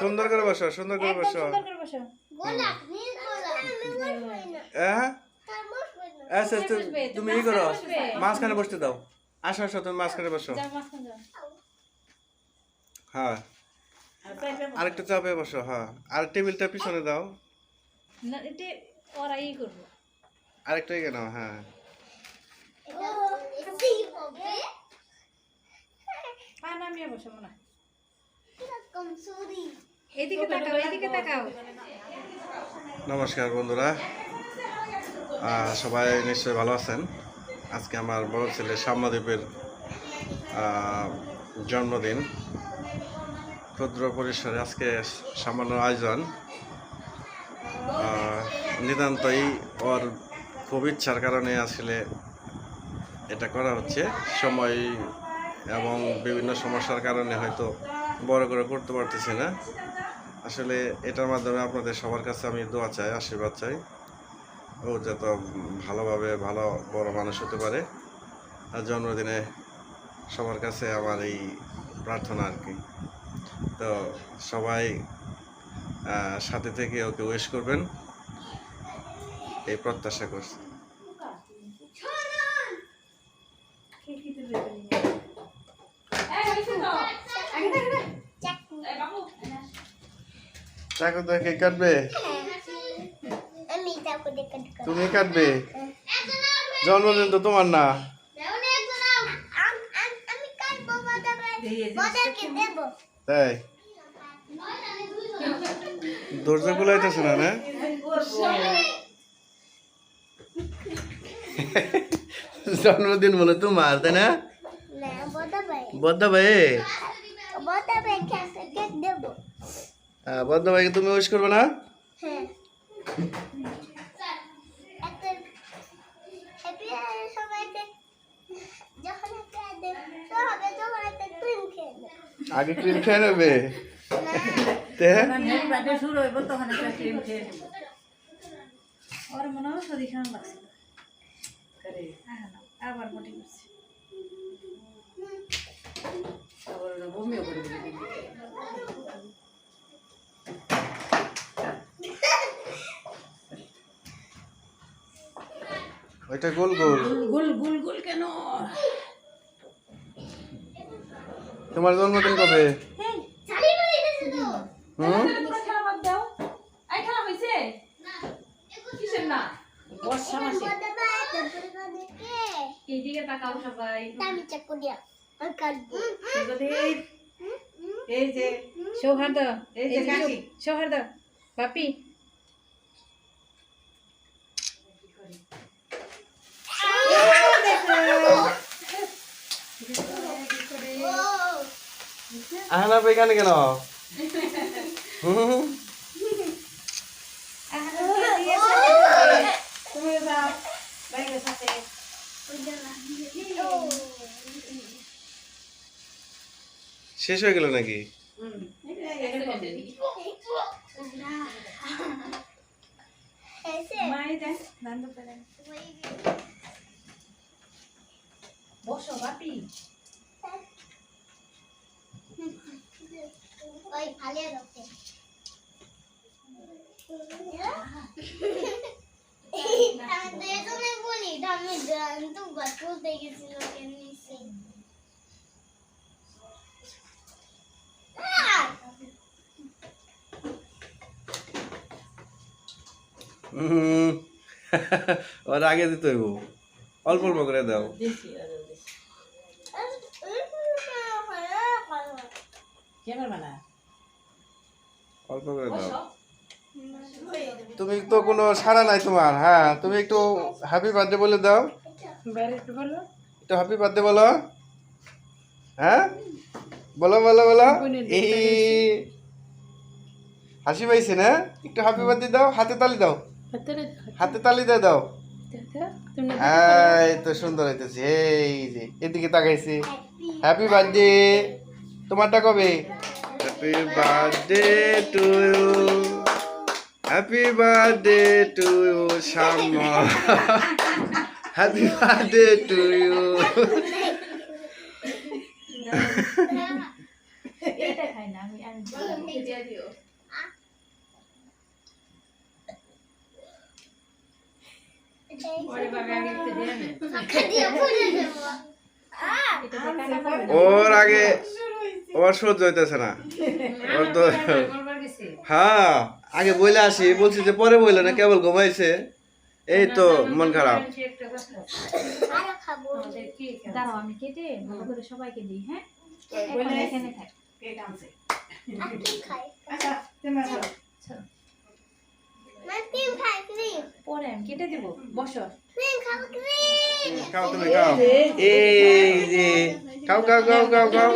সুন্দর করে বসো সুন্দর করে বসো। হ্যাঁ বসবে না। আচ্ছা তুমি ই করো মাঝখানে। বসতে দাও। আসো আসো তুমি মাঝখানে বসো। হ্যাঁ। আরেকটা চাপে বসো হ্যাঁ। আর টেবিলটা পিছনে দাও। না এটা ওরা ই করব। আরেকটা এগিয়ে নাও হ্যাঁ। বসো মনে হয়। এরকম সুরি এদিকে তাকাও এদিকে তাকাও। নমস্কার বন্ধুরা। সবাই নিশ্চয়ই ভালো আছেন? আজকে আমার বড় ছেলে সাম্যদ্বীপের জন্মদিন। ক্ষুদ্র পরিসরে আজকে সামান্য আয়োজন। নিতান্তই ওর খুব ইচ্ছার কারণে আসলে এটা করা হচ্ছে। সময় এবং বিভিন্ন সমস্যার কারণে হয়তো বড় করে করতে পারতেছি না। আসলে এটার মাধ্যমে আপনাদের সবার কাছে আমি দোয়া চাই, আশীর্বাদ চাই। ও যত ভালোভাবে ভালো বড় মানুষ হতে পারে। আর জন্মদিনে সবার কাছে আমার এই প্রার্থনা আর কি। তো সবাই সাথে থেকে ওকে ওয়েশ করবেন। এই প্রত্যাশা করছি চাকু চাকু তো কে কাটবে? তুমি কাটবে? জন্মদিন তো তোমার না। তাই? দরজা গুলাইতেছে না না? জন্মদিন বলে তোমার তাই না? বদ্দা ভাই। খেতে কেক দেবো। বদ্দা ভাইকে তুমি উইশ করবে না? হ্যাঁ। তখন একটা ক্রিম খেয়ে আগে ক্রিম খেয়ে নেবে? না। তে? ওর মনে হয় লাগছে। আবার মোটি করছে। ওইটা গোল গোল। গুল গুল গুল কেন? তোমার জন্মদিন কবে? হুম? এইদিকে তাকাও সবাই। আমি চাকু দিয়া আর কাটবো। এই যে সৌহার্দ এই যে সৌহার্দ বাপি। আহনা এখানে কেন? শেষ হয়ে গেল নাকি? বসো বাপি। ওই ভালো রাখতে আমি তো এজন্যই বলি আমি তো বাথরুম দেখেছিল কেন নিশ্চয় হুম ওর আগে দিতে হইব অল্প অল্প করে দাও অল্প করে দাও। তুমি তো কোনো সাড়া নাই তোমার হ্যাঁ তুমি একটু হ্যাপি বার্থডে বলে দাও। একটু হ্যাপি বার্থডে বলো। হ্যাঁ? বলো বলো বলো। এই হাসি পাইছে না? একটু হ্যাপি বার্থডে দাও হাতে তালি দাও। হাতে তালি দিয়ে দাও। এই তো সুন্দর হইতেছে এই যে এদিকে তাকাইছে। হ্যাপি বার্থডে তোমারটা কবে? Happy birthday to you happy birthday to you Shyama happy birthday to you. ওর আগে ওর সহ্য হইতেছে না। ওর তো হ্যাঁ আগে বইলে আসি বলছি যে পরে বইলে না কেবল ঘুমাইছে। এই তো মন খারাপ। আরও খাব। দাঁড়াও আমি কেটে ভালো করে সবাইকে দিই হ্যাঁ? এখানে থাক। কে কামছে আর কি খাই। আচ্ছা পরে আমি কেটে দেবো বসো। খাও তুমি খাও এই যে খাও খাও খাও খাও খাও।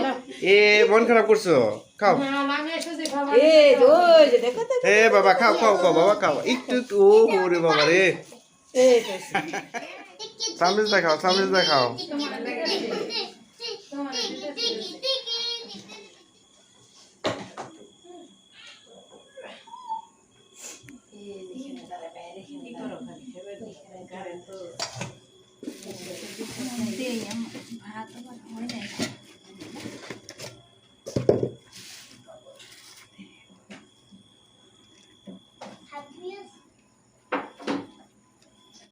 এ মন খারাপ করছ খাও এই ওই যে দেখো তো হে বাবা খাও খাও খাও বাবা খাও একটু একটু ও ওরে বাবা রে সামনে দেখাও সামনে দেখাও ভাত হয় নাই